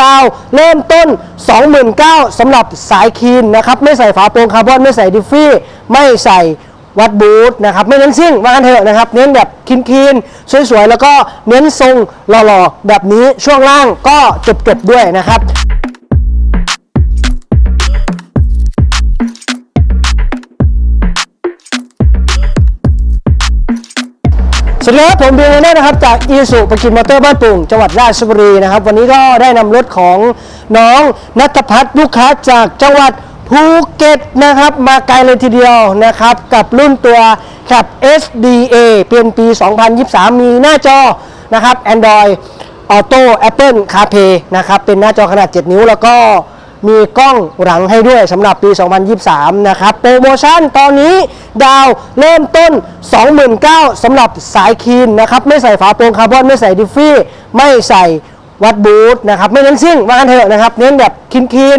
ดาวเริ่มต้น 29,000สำหรับสายคีนนะครับ ไม่ใส่ฝาโปรงคาร์บอน ไม่ใส่ดิฟฟี่ ไม่ใส่วัดบูทนะครับ ไม่เน้นซิ่งว่ากันเถอะนะครับ เน้นแบบคีนๆ สวยๆ แล้วก็เน้นทรงหล่อๆ แบบนี้ช่วงล่างก็จบๆ ด้วยนะครับ วัสดีครับผมเบียร์เน่นะครับจากอีสุปกินมอเตอร์บ้านปุงจังหวัดราชบุรีนะครับ วันนี้ก็ได้นำรถของน้องนัทพัฒน์ลูกค้าจากจังหวัดภูเก็ตนะครับ มาไกลเลยทีเดียวนะครับ กับรุ่นตัวขับ SDA เป็นปี 2023 มีหน้าจอนะครับ Android Auto Apple CarPlay นะครับ เป็นหน้าจอขนาด 7 นิ้วแล้วก็ มีกล้องหลังให้ด้วยสำหรับปี 2023 นะครับ โปรโมชั่นตอนนี้ดาวเริ่มต้น 29,000สำหรับสายคีนนะครับ ไม่ใส่ฝาโปรงคาร์บอนไม่ใส่ดิฟฟี่ ไม่ใส่วัดบูทนะครับ ไม่เน้นซิ่งว่ากันเถอะนะครับ เน้นแบบคีน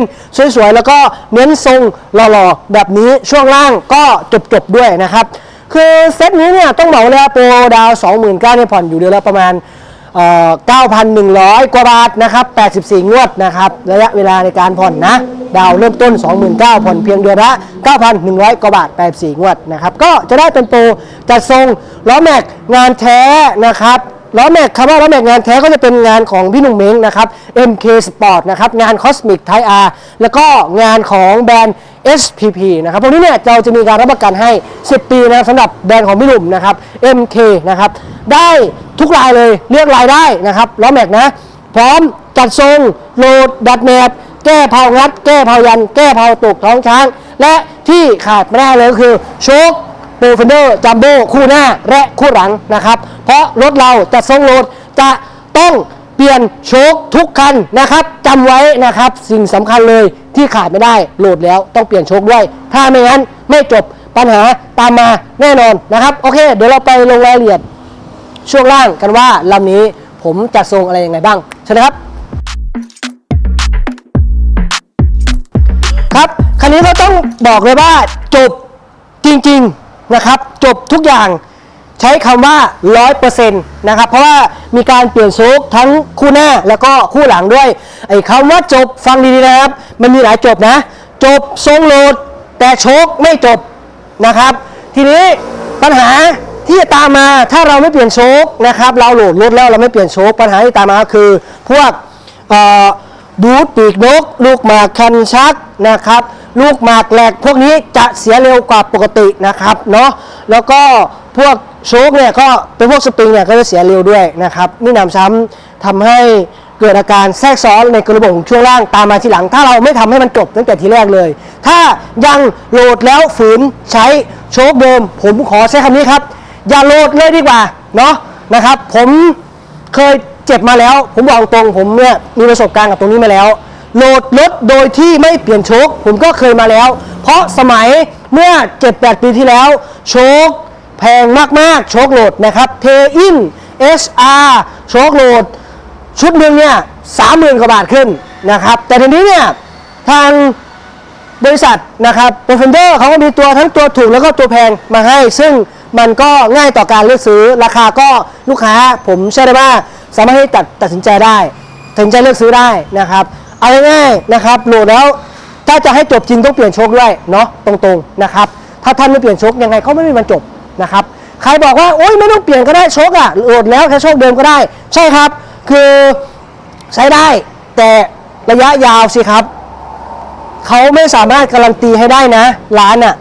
สวยๆ แล้วก็เน้นทรงหล่อๆ แบบนี้ช่วงล่างก็จบๆ ด้วยนะครับ คือเซตนี้เนี่ยต้องบอกเลยโปรดาว 29,000เนี่ยผ่อนอยู่เดือนละประมาณ 9,100 กว่าบาทนะครับ 84 งวดนะครับ ระยะเวลาในการผ่อนนะ ดาวเริ่มต้น 29,000ผ่อนเพียงเดือนละ 9,100 กว่าบาท 84 งวดนะครับ ก็จะได้เป็นโปรจัดทรงล้อแม็กงานแท้นะครับ ล้อแม็กคำว่าล้อแม็กงานแท้ก็จะเป็นงานของพี่หนุ่มเม้งนะครับ MK Sport นะครับงาน Cosmic Thai R แล้วก็งานของแบรนด์ SPP นะครับพวกนี้เนี่ยเราจะมีการรับประกันให้ 10 ปีนะครับสำหรับแบรนด์ของพี่หนุ่มนะครับ MK นะครับได้ทุกรายเลยเลือกรายได้นะครับล้อแม็กนะพร้อมจัดทรงโหลดดัดแนบแก้เผางัด แก้เผายัน แก้เผาตกท้องช้าง และที่ขาดไม่ได้เลยก็คือโชค ปรเฟนเดอร์จัมโบ้คู่หน้าและคู่หลังนะครับ เพราะรถเราจะทรงโหลดจะต้องเปลี่ยนโชคทุกคันนะครับจำไว้นะครับสิ่งสำคัญเลยที่ขาดไม่ได้โหลดแล้วต้องเปลี่ยนโชคด้วย ถ้าไม่งั้นไม่จบปัญหาตามมาแน่นอนนะครับโอเค เดี๋ยวเราไปลงรายละเอียดช่วงล่างกันว่าลำนี้ผมจัดทรงอะไรยังไงบ้างใช่ไหมครับครับคันนี้ก็ต้องบอกเลยว่าจบจริง ๆ นะครับ จบทุกอย่างใช้คำว่า 100%นะครับ เพราะว่ามีการเปลี่ยนโชคทั้งคู่หน้าแล้วก็คู่หลังด้วย ไอ้คำว่าจบฟังดีๆนะครับ มันมีหลายจบนะ จบทรงโหลด แต่โชคไม่จบนะครับ ทีนี้ปัญหาที่จะตามมาถ้าเราไม่เปลี่ยนโชคนะครับ เราโหลดรถแล้วเราไม่เปลี่ยนโชคปัญหาที่ตามมาคือพวกบูทปีกนก ลูกหมากคันชักนะครับ ลูกหมากแหลกพวกนี้จะเสียเร็วกว่าปกตินะครับเนาะแล้วก็พวกโชคเนี่ยก็เป็นพวกสปริงเนี่ยก็จะเสียเร็วด้วยนะครับนี่นำซ้ำทำให้เกิดอาการแทรกซ้อนในกระบบของช่วงล่างตามมาทีหลัง ถ้าเราไม่ทำให้มันจบตั้งแต่ทีแรกเลย ถ้ายังโหลดแล้วฝืนใช้โชคเดิม ผมขอใช้คำนี้ครับ อย่าโหลดเลยดีกว่าเนาะนะครับ ผมเคยเจ็บมาแล้ว ผมบอกตรงผมเนี่ยมีประสบการณ์กับตรงนี้มาแล้ว โหลดรถโดยที่ไม่เปลี่ยนโชคผมก็เคยมาแล้ว เพราะสมัยเมื่อ 7-8 ปีที่แล้ว โชคแพงมาก ๆ โชคโหลดนะครับเทอิน SR โชคโหลด ชุดหนึ่งเนี่ยสามหมื่นกว่าบาทขึ้นนะครับ แต่ทีนี้เนี่ยทางบริษัทนะครับโปรเฟนเดอร์เขาก็มีตัวทั้งตัวถูกแล้วก็ตัวแพงมาให้ ซึ่งมันก็ง่ายต่อการเลือกซื้อราคาก็ลูกค้าผมเชื่อได้ว่าสามารถให้ตัดตัดสินใจได้ตัดสินใจเลือกซื้อได้นะครับ เอาง่ายๆนะครับโหลดแล้วถ้าจะให้จบจริงต้องเปลี่ยนโชคด้วยเนาะตรงๆนะครับ ถ้าท่านไม่เปลี่ยนโชคยังไงเขาไม่มีวันจบนะครับใครบอกว่าโอ๊ยไม่ต้องเปลี่ยนก็ได้โชคอะโหลดแล้วแค่โชคเดิมก็ได้ ใช่ครับ คือใช้ได้แต่ระยะยาวสิครับเขาไม่สามารถการันตีให้ได้นะร้านอะ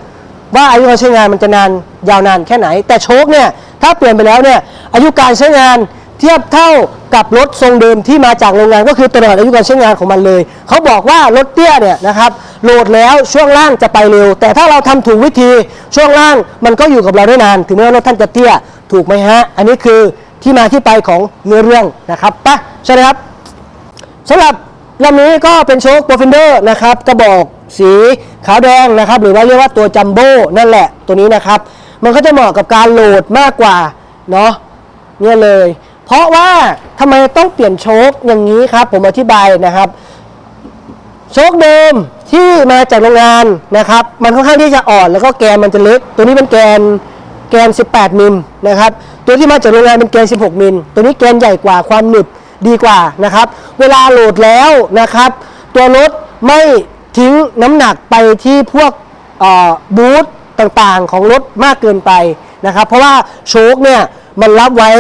ว่าอายุการใช้งานมันจะนานยาวนานแค่ไหน แต่โชคเนี่ยถ้าเปลี่ยนไปแล้วเนี่ยอายุการใช้งานเทียบเท่า กับรถทรงเดิมที่มาจากโรงงานก็คือตลอดอายุการใช้งานของมันเลย เขาบอกว่ารถเตี้ยเนี่ยนะครับโหลดแล้วช่วงล่างจะไปเร็ว แต่ถ้าเราทำถูกวิธีช่วงล่างมันก็อยู่กับเราได้นาน ถึงแม้ว่ารถท่านจะเตี้ยถูกไหมฮะ อันนี้คือที่มาที่ไปของเนื้อเรื่องนะครับปะใช่ไหมครับสำหรับลำนี้ก็เป็นโชคโปรฟินเดอร์นะครับกระบอกสีขาวแดงนะครับ หรือว่าเรียกว่าตัวจัมโบ้นั่นแหละตัวนี้นะครับ มันก็จะเหมาะกับการโหลดมากกว่าเนาะเนี่ยเลย เพราะว่า ทำไมต้องเปลี่ยนโชคอย่างนี้ครับ ผมอธิบายนะครับ โชคเดิมที่มาจากโรงงานนะครับ มันค่อนข้างที่จะอ่อนแล้วก็แกนมันจะเล็ก ตัวนี้เป็นแกนแกน 18 มิลนะครับ ตัวที่มาจากโรงงานเป็นแกน 16 มิล ตัวนี้แกนใหญ่กว่าความหนึบดีกว่านะครับ เวลาโหลดแล้วนะครับ ตัวรถไม่ทิ้งน้ำหนักไปที่พวกบูทต่างๆ ของรถมากเกินไปนะครับ เพราะว่าโชคเนี่ยมันรับไว้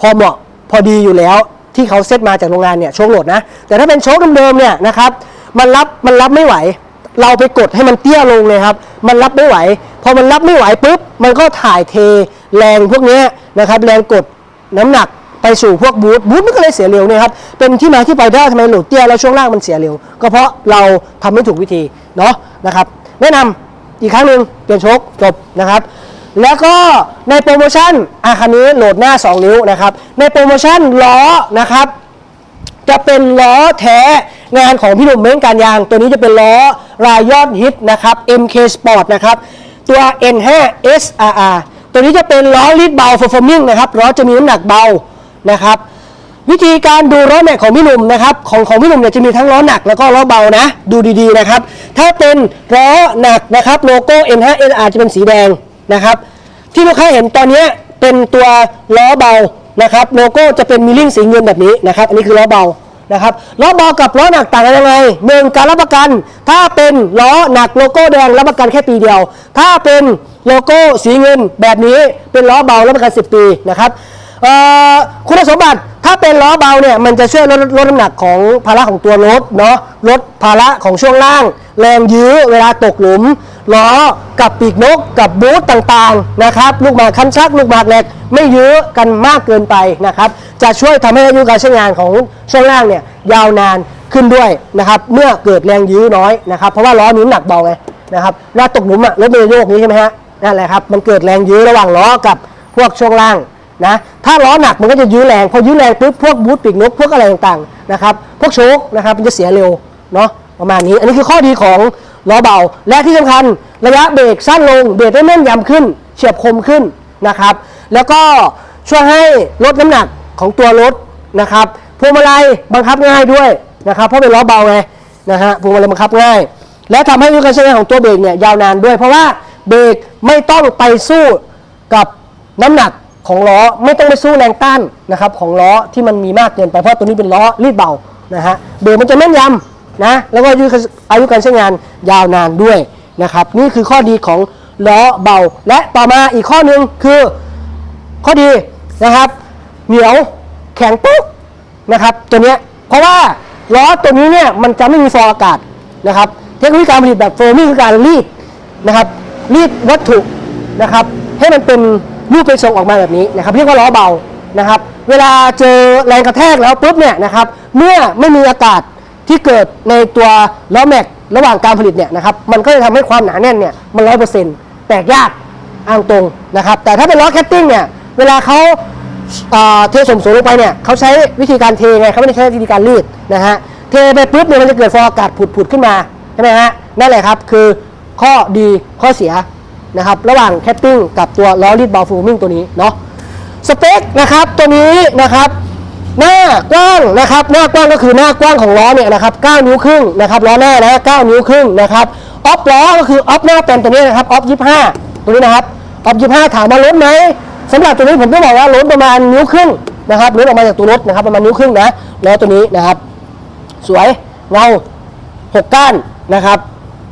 พอเหมาะ พอดีอยู่แล้วที่เขาเซตมาจากโรงงานเนี่ยโชคโหลดนะ แต่ถ้าเป็นโชคเดิมๆเนี่ยนะครับมันรับมันรับไม่ไหว เราไปกดให้มันเตี้ยลงเลยครับ มันรับไม่ไหว พอมันรับไม่ไหวปุ๊บมันก็ถ่ายเทแรงพวกเนี้ยนะครับแรงกดน้ำหนักไปสู่พวกบูทบูทมันก็เลยเสียเร็วเนี่ยครับเป็นที่มาที่ไปได้ทำไมโหลดเตี้ยแล้วช่วงล่างมันเสียเร็ว ก็เพราะเราทำไม่ถูกวิธีเนาะนะครับ แนะนำอีกครั้งหนึ่งเปลี่ยนโชคจบนะครับ แล้วก็ในโปรโมชั่นอาคันนี้โหลดหน้า 2 นิ้วนะครับ ในโปรโมชั่นล้อนะครับ จะเป็นล้อแท้งานของพี่หนุ่มเม้งการยาง ตัวนี้จะเป็นล้อรายยอดฮิตนะครับ MK Sport นะครับ ตัว N5 SRR ตัวนี้จะเป็นล้อลีดเบา performing นะครับล้อจะมีน้ำหนักเบานะครับวิธีการดูล้อแม็กของพี่หนุ่มนะครับของของพี่หนุ่มเนี่ยจะมีทั้งล้อหนักแล้วก็ล้อเบานะ ดูดีๆนะครับ ถ้าเป็นล้อหนักนะครับโลโก้ N5 SR จะเป็นสีแดง นะครับ ที่ลูกค้าเห็นตอนนี้เป็นตัวล้อเบานะครับโลโก้จะเป็นมิลลิ่งสีเงินแบบนี้นะครับ อันนี้คือล้อเบานะครับล้อเบากับล้อหนักต่างกันยังไงหนึ่งการรับประกัน ถ้าเป็นล้อหนักโลโก้แดงรับประกันแค่ปีเดียว ถ้าเป็นโลโก้สีเงินแบบนี้เป็นล้อเบารับประกัน 10 ปีนะครับคุณสมบัติถ้าเป็นล้อเบาเนี่ยมันจะช่วยลดลดน้ำหนักของภาระของตัวรถเนาะลดภาระของช่วงล่าง แรงยื้อเวลาตกหลุม ล้อกับปีกนกกับบูธต่างๆนะครับลูกหมากคันชักลูกหมากเหล็กไม่เยื้อกันมากเกินไปนะครับจะช่วยทำให้อายุการใช้งานของช่วงล่างเนี่ยยาวนานขึ้นด้วยนะครับเมื่อเกิดแรงยื้อน้อยนะครับเพราะว่าล้อนี้น้ำหนักเบาไงนะครับเวลาตกหลุมอะรถเมย์โยกนี้ใช่ไหมฮะนั่นแหละครับมันเกิดแรงยื้อระหว่างล้อกับพวกช่วงล่างนะถ้าล้อหนักมันก็จะยื้อแรงพอยื้อแรงปุ๊บพวกบูธปีกนกพวกอะไรต่างๆนะครับพวกโชคนะครับมันจะเสียเร็วเนาะประมาณนี้ อันนี้คือข้อดีของ ล้อเบา และที่สำคัญระยะเบรกสั้นลงเบรกได้แม่นยำขึ้น เฉียบคมขึ้นนะครับ แล้วก็ช่วยให้ลดน้ำหนักของตัวรถนะครับพวงมาลัยบังคับง่ายด้วยนะครับเพราะเป็นล้อเบาไงนะฮะพวงมาลัยบังคับง่าย และทำให้ยุการใช้งานของตัวเบรกเนี่ยยาวนานด้วย เพราะว่าเบรกไม่ต้องไปสู้กับน้ำหนักของล้อไม่ต้องไปสู้แรงต้านนะครับของล้อที่มันมีมากเกินไปเพราะตัวนี้เป็นล้อรีดเบานะฮะเบรกมันจะแม่นยำ นะแล้วก็อายุอายุการใช้งานยาวนานด้วยนะครับนี่คือข้อดีของล้อเบา และต่อมาอีกข้อหนึ่งคือ ข้อดีนะครับ เหนียวแข็งปุ๊บนะครับตัวเนี้ยเพราะว่าล้อตัวนี้เนี่ยมันจะไม่มีฟองอากาศนะครับเทคนิคการผลิตแบบโฟมคือการรีดนะครับรีดวัตถุนะครับให้มันเป็นรูปเป็นทรงออกมาแบบนี้นะครับเรียกว่าล้อเบานะครับ เวลาเจอแรงกระแทกแล้วปุ๊บเนี่ยนะครับเมื่อไม่มีอากาศ ที่เกิดในตัวล้อแม็กระหว่างการผลิตเนี่ยนะครับมันก็จะทำให้ความหนาแน่นเนี่ยมันร้อยเปอร์เซ็นต์แตกยากอ้างตรงนะครับ แต่ถ้าเป็นล้อแคตติ้งเนี่ยเวลาเขาเทสมสูงลงไปเนี่ยเขาใช้วิธีการเทไงเขาไม่ได้ใช้วิธีการรีดนะฮะเทไปปุ๊บเนี่ยมันจะเกิดฟองอากาศผุดๆขึ้นมาใช่ไหมฮะนั่นแหละครับคือข้อดีข้อเสียนะครับระหว่างแคตติ้งกับตัวล้อรีดเบาฟูมิ่งตัวนี้เนาะสเปคนะครับตัวนี้นะครับ หน้ากว้างนะครับ หน้ากว้างก็คือหน้ากว้างของล้อเนี่ยนะครับ 9 นิ้วครึ่งนะครับล้อหน้านะ9นิ้วครึ่งนะครับออฟล้อก็คือออฟหน้าเป็นตัวนี้นะครับออฟ25 ตัวนี้นะครับออฟ25 ถามว่าลดไหมสำหรับตัวนี้ผมต้บอกว่าลดประมาณนิ้วครึ่งนะครับลดออกมาจากตัวรถนะครับประมาณนิ้วครึ่งนะล้อตัวนี้นะครับ สวยเงาหกก้านนะครับ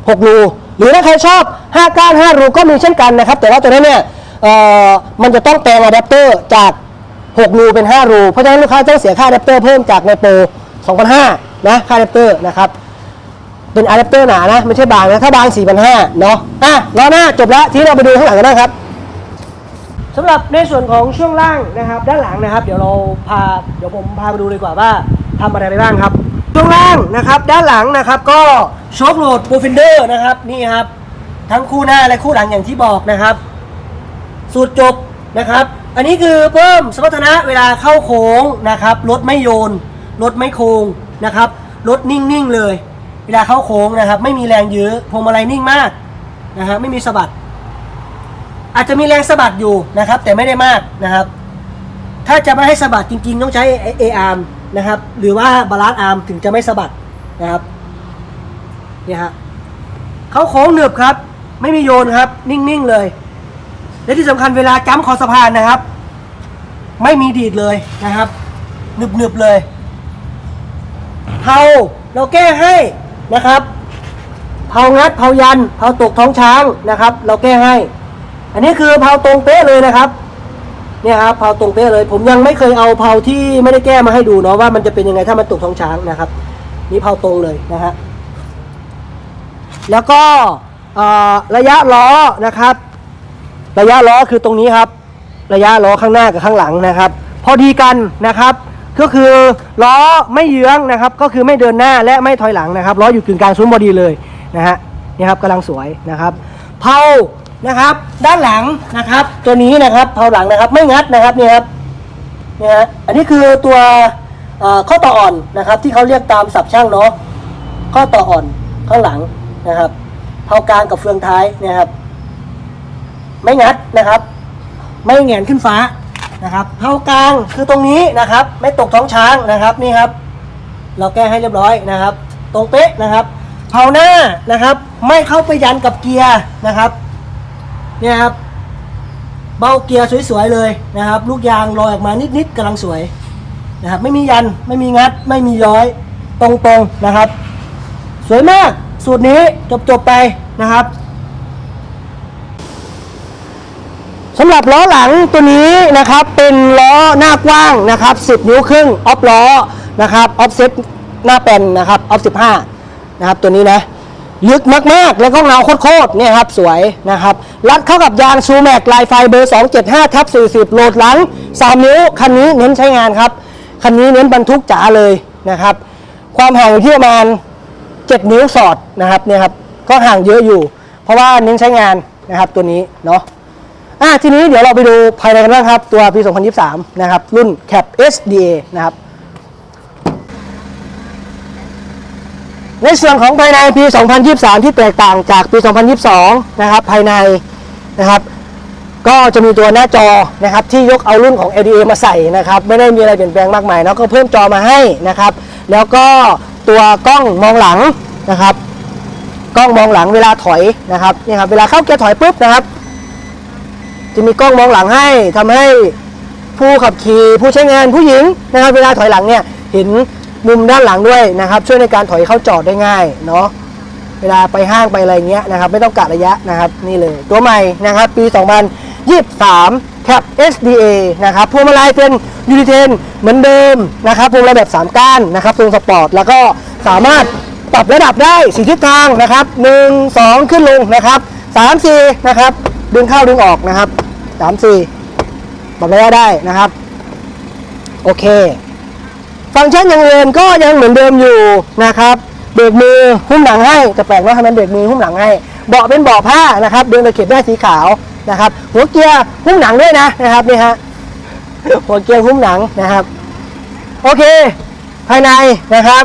หกรูหรือถ้าใครชอบ 5 ก้าน 5 รูก็มีเช่นกันนะครับ แต่ว่าตัวนี้เนี่ยเอ่อมันจะต้องแปลงอะแดปเตอร์จาก 6 รูเป็น 5 รู เพราะฉะนั้นลูกค้าต้องเสียค่าอะแดปเตอร์เพิ่มจากในโปร2,500นะค่าอะแดปเตอร์นะครับเป็นอะแดปเตอร์หนานะไม่ใช่บางนะถ้าบาง4,500เนาะอะล้อหน้าจบแล้วทีนี้เราไปดูข้างหลังกันนะครับสำหรับในส่วนของช่วงล่างนะครับ ด้านหลังนะครับ เดี๋ยวเราพาเดี๋ยวผมพาไปดูดีกว่าว่าทำอะไรไปบ้างครับ ช่วงล่างนะครับ ด้านหลังนะครับก็โชคโหลดโปรฟินเดอร์นะครับนี่ครับทั้งคู่หน้าและคู่หลังอย่างที่บอกนะครับ สูตรจบนะครับ อันนี้คือเพิ่มสมรรถนะเวลาเข้าโค้งนะครับรถไม่โยนรถไม่โค้งนะครับรถนิ่งๆเลย เวลาเข้าโค้งนะครับ ไม่มีแรงยื้อพวงมาลัยนิ่งมากนะฮะไม่มีสะบัด อาจจะมีแรงสะบัดอยู่นะครับ แต่ไม่ได้มากนะครับ ถ้าจะไม่ให้สะบัดจริงๆ ต้องใช้ A arm นะครับหรือว่าบาลานซ์อาร์มถึงจะไม่สะบัดนะครับเนี่ยฮะเขาโค้งหนึบครับ ไม่มีโยนครับ นิ่งๆเลย และที่สำคัญเวลาจ้ำคอสะพานนะครับ ไม่มีดีดเลยนะครับหนึบหนึบๆเลยเผาเราแก้ให้นะครับเผางัดเผายันเผาตกท้องช้างนะครับ เราแก้ให้ อันนี้คือเผาตรงเป๊ะเลยนะครับเนี่ยครับเผาตรงเป๊ะเลย ผมยังไม่เคยเอาเผาที่ไม่ได้แก้มาให้ดูเนาะว่ามันจะเป็นยังไงถ้ามันตกท้องช้างนะครับ นี่เผาตรงเลยนะฮะแล้วก็เอ่อระยะล้อนะครับ ระยะล้อคือตรงนี้ครับ ระยะล้อข้างหน้ากับข้างหลังนะครับ พอดีกันนะครับ ก็คือล้อไม่เยื้องนะครับ ก็คือไม่เดินหน้าและไม่ถอยหลังนะครับล้ออยู่กึ่งกลางซุ้มพอดีเลยนะฮะนี่ครับกำลังสวยนะครับเผานะครับ ด้านหลังนะครับ ตัวนี้นะครับเผาหลังนะครับ ไม่งัดนะครับนี่ครับนี่ฮะอันนี้คือตัวข้อต่ออ่อนนะครับ ที่เขาเรียกตามศัพท์ช่างเนาะข้อต่ออ่อนข้างหลังนะครับเผากลางกับเฟืองท้ายนะครับ ไม่งัดนะครับ ไม่แหงนขึ้นฟ้านะครับเผากลางคือตรงนี้นะครับ ไม่ตกท้องช้างนะครับนี่ครับ เราแก้ให้เรียบร้อยนะครับ ตรงเป๊ะนะครับเผาหน้านะครับ ไม่เข้าไปยันกับเกียร์นะครับเนี่ยครับเบ้าเกียร์สวยๆเลยนะครับ ลูกยางลอยออกมานิดๆกำลังสวยนะครับ ไม่มียันไม่มีงัด ไม่มีย้อยตรงๆนะครับ สวยมากสูตรนี้จบๆไปนะครับ สำหรับล้อหลังตัวนี้นะครับเป็นล้อหน้ากว้างนะครับ 10 นิ้วครึ่งออฟล้อนะครับออฟเซ็ตหน้าเป็นนะครับออฟ15นะครับตัวนี้นะลึกมากๆ แล้วก็เงาโคตรๆเนี่ยครับสวยนะครับรัดเข้ากับยางซูแม็กลายไฟเบอร์ 275ทับ40 โหลดหลัง 3 นิ้ว คันนี้เน้นใช้งานครับ คันนี้เน้นบรรทุกจ๋าเลยนะครับ ความห่างอยู่ที่ประมาณ 7 นิ้วสอดนะครับเนี่ยครับก็ห่างเยอะอยู่ เพราะว่าเน้นใช้งานนะครับตัวนี้เนาะ อะทีนี้เดี๋ยวเราไปดูภายในกันบ้างครับ ตัวปี 2023 นะครับ รุ่น Cap SDA นะครับ ในส่วนของภายในปี 2023 ที่แตกต่างจากปี 2022 นะครับ ภายในนะครับ ก็จะมีตัวหน้าจอนะครับ ที่ยกเอารุ่นของ LDA มาใส่นะครับ ไม่ได้มีอะไรเปลี่ยนแปลงมากมายเนาะก็เพิ่มจอมาให้นะครับ แล้วก็ตัวกล้องมองหลังนะครับ กล้องมองหลังเวลาถอยนะครับนี่ครับเวลาเข้าเกียร์ถอยปุ๊บนะครับ จะมีกล้องมองหลังให้ทำให้ผู้ขับขี่ผู้ใช้งานผู้หญิงนะครับ เวลาถอยหลังเนี่ยเห็นมุมด้านหลังด้วยนะครับ ช่วยในการถอยเข้าจอดได้ง่ายเนาะเวลาไปห้างไปอะไรเงี้ยนะครับ ไม่ต้องกะระยะนะครับนี่เลย ตัวใหม่นะครับ ปี 2023 Cap SDA นะครับพวงมาลัยเป็นยูนิเทนเหมือนเดิมนะครับพวงมาลัยแบบ 3 ก้านนะครับทรงสปอร์ตแล้วก็สามารถปรับระดับได้สีทิศทางนะครับ 1 2 ขึ้นลงนะครับ 3 4 นะครับ ดึงเข้าดึงออกนะครับ 3 4ปรับระยะได้นะครับ โอเค ฟังก์ชันย่างอื่นก็ยังเหมือนเดิมอยู่นะครับเบรกมือหุ้มหลังให้แต่แปลกว่าทำไมเบรกมือหุ้มหลังให้เบาะเป็นเบาะผ้านะครับ เดินตะเข็บได้สีขาวนะครับ หัวเกียร์หุ้มหนังด้วยนะนะครับนี่ฮะหัวเกียร์หุ้มหนังนะครับ โอเค ภายในนะครับ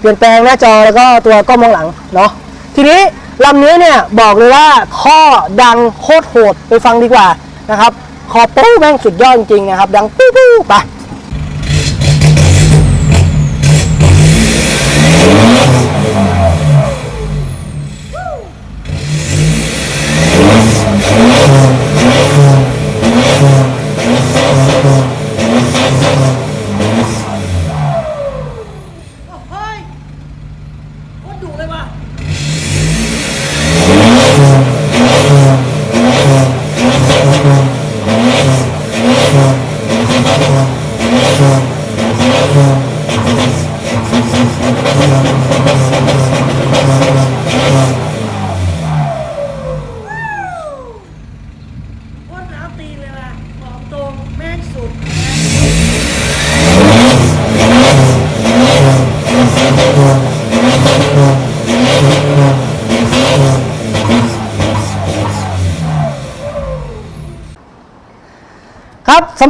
เปลี่ยนแปลงหน้าจอแล้วก็ตัวกล้องมองหลังเนาะทีนี้ ลำนี้เนี่ยบอกเลยว่าข้อดังโคตรโหดไปฟังดีกว่านะครับคอปู้แม่งสุดยอดจริงๆนะครับ ดังปู้ปู้ไปเ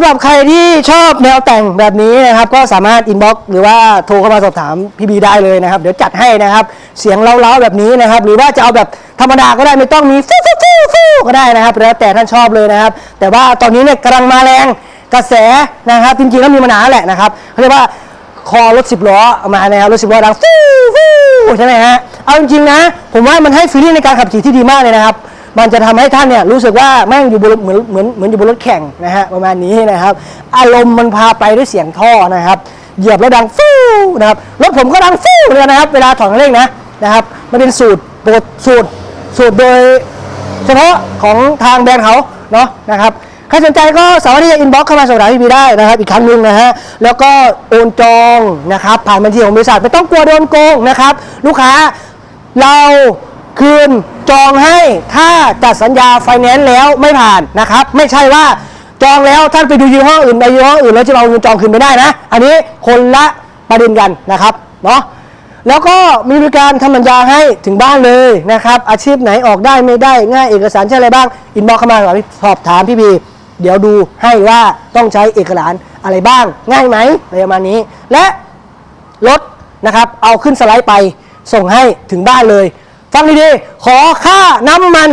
รับใครที่ชอบแนวแต่งแบบนี้นะครับ ก็สามารถอินบ็อกซ์หรือว่าโทรเข้ามาสอบถามพี่บีได้เลยนะครับ เดี๋ยวจัดให้นะครับ เสียงเล้าๆแบบนี้นะครับ หรือว่าจะเอาแบบธรรมดาก็ได้ไม่ต้องมีฟูฟูฟูฟูก็ได้นะครับ แล้วแต่ท่านชอบเลยนะครับ แต่ว่าตอนนี้เนี่ยกำลังมาแรงกระแสนะครับ จริงๆแล้วมีมานานแหละนะครับเขาเรียกว่าคอรถสิบล้อเอามานะครับรถสิบล้อดังฟูฟูใช่ไหมฮะเอาจริงๆนะ ผมว่ามันให้ฟีลลิ่งในการขับขี่ที่ดีมากเลยนะครับ มันจะทำให้ท่านเนี่ยรู้สึกว่าแม่งอยู่บนเหมือนเหมือนเหมือนอยู่บนรถแข่งนะฮะประมาณนี้นะครับ อารมณ์มันพาไปด้วยเสียงท่อนะครับเหยียบแล้วดังฟู่นะครับรถผมก็ดังฟู่เลยนะครับเวลาถอนเร่งนะนะครับ มันเป็นสูตรโปรดสูตรสูตรโดย เฉพาะของทางแบรนด์เขาเนาะนะครับใครสนใจก็สามารถที่จะอินบ็อกซ์เข้ามาสอบถามพี่บีได้นะครับ อีกครั้งหนึ่งนะฮะแล้วก็โอนจองนะครับ ผ่านบัญชีของบริษัทไม่ต้องกลัวโดนโกงนะครับ ลูกค้าเรา คืนจองให้ถ้าจัดสัญญาไฟแนนซ์แล้วไม่ผ่านนะครับ ไม่ใช่ว่าจองแล้วท่านไปดูยี่ห้ออื่นไปยี่ห้ออื่นแล้วจะเอาเงินจองคืนไม่ได้นะ อันนี้คนละประเด็นกันนะครับเนาะแล้วก็มีบริการทำสัญญาให้ถึงบ้านเลยนะครับ อาชีพไหนออกได้ไม่ได้ง่ายเอกสารใช่อะไรบ้างอินบ็อกเข้ามาสอบถามพี่บีเดี๋ยวดูให้ว่าต้องใช้เอกสารอะไรบ้าง ง่ายไหมอะไรประมาณนี้ และรถนะครับเอาขึ้นสไลด์ไปส่งให้ถึงบ้านเลย ฟังดีๆ ขอค่าน้ำมัน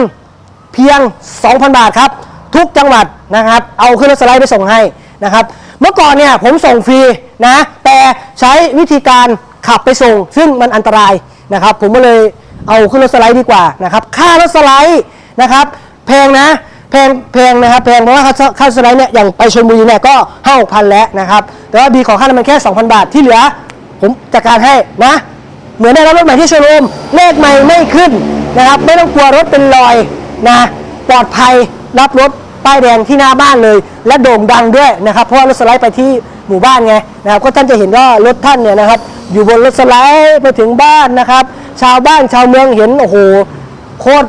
เพียง 2,000 บาทครับ ทุกจังหวัดนะครับ เอาขึ้นรถสไลด์ไปส่งให้นะครับ เมื่อก่อนเนี่ยผมส่งฟรีนะ แต่ใช้วิธีการขับไปส่ง ซึ่งมันอันตรายนะครับ ผมก็เลยเอาขึ้นรถสไลด์ดีกว่านะครับ ค่ารถสไลด์นะครับแพงนะแพงแพงนะครับแพงเพราะว่าค่าสไลด์เนี่ยอย่างไปชลบุรีเนี่ยก็ห้าหกพันแล้วนะครับ แต่ว่าบีขอค่าน้ำมันแค่ 2,000 บาทที่เหลือ ผมจัดการให้นะ เหมือนได้รับรถใหม่ที่โชว์รูมเลขใหม่ไม่ขึ้นนะครับ ไม่ต้องกลัวรถเป็นรอยนะปลอดภัยรับรถป้ายแดงที่หน้าบ้านเลย และโด่งดังด้วยนะครับเพราะว่ารถสไลด์ไปที่หมู่บ้านไงนะครับก็ท่านจะเห็นว่ารถท่านเนี่ยนะครับ อยู่บนรถสไลด์ไปถึงบ้านนะครับ ชาวบ้านชาวเมืองเห็นโอ้โหโคตร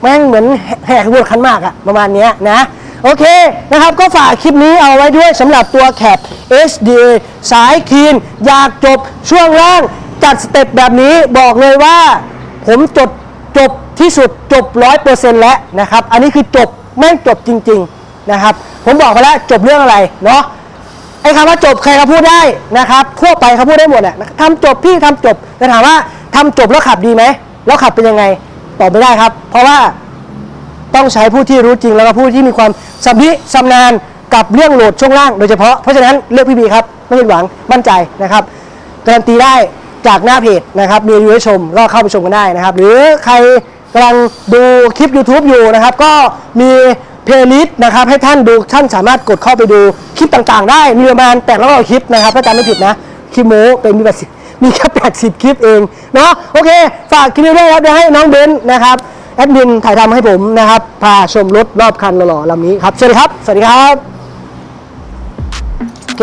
แม่งเหมือนแหกขบวนขันมากอะประมาณนี้นะโอเคนะครับก็ฝากคลิปนี้เอาไว้ด้วยสำหรับตัวแคป SDA สายคีน อยากจบช่วงล่าง จัดสเต็ปแบบนี้บอกเลยว่า ผมจดจบที่สุดจบร้อยเปอร์เซ็นต์แล้วนะครับ อันนี้คือจบแม่งจบจริง ๆนะครับ ผมบอกไปแล้วจบเรื่องอะไรเนาะไอ้คำว่าจบใครก็พูดได้นะครับทั่วไปเขาพูดได้หมดแหละทำจบพี่ทำจบแต่ถามว่าทำจบแล้วขับดีไหมแล้วขับเป็นยังไงตอบไม่ได้ครับ เพราะว่าต้องใช้ผู้ที่รู้จริงแล้วก็ผู้ที่มีความสำนิสำนานกับเรื่องโหลดช่วงล่างโดยเฉพาะ เพราะฉะนั้นเลือกพี่บีครับ ไม่ผิดหวังมั่นใจนะครับ การันตีได้ จากหน้าเพจนะครับมีรีวิวให้ชมก็เข้าไปชมกันได้นะครับ หรือใครกำลังดูคลิป YouTube อยู่นะครับ ก็มีเพลย์ลิสต์นะครับให้ท่านดูท่านสามารถกดเข้าไปดูคลิปต่างๆ ได้มีประมาณแต่ละร้อยคลิปนะครับถ้าจำไม่ผิดนะคลิปโม้เป็นมีแปดสิบมีแค่แปดสิบคลิปเองเนาะโอเค ฝากคลิปนี้ด้วยครับเดี๋ยวให้น้องเบนนะครับแอดมินถ่ายทำให้ผมนะครับ พาชมรถรอบคันหล่อๆลำนี้ครับ สวัสดีครับ สวัสดีครับ โอเค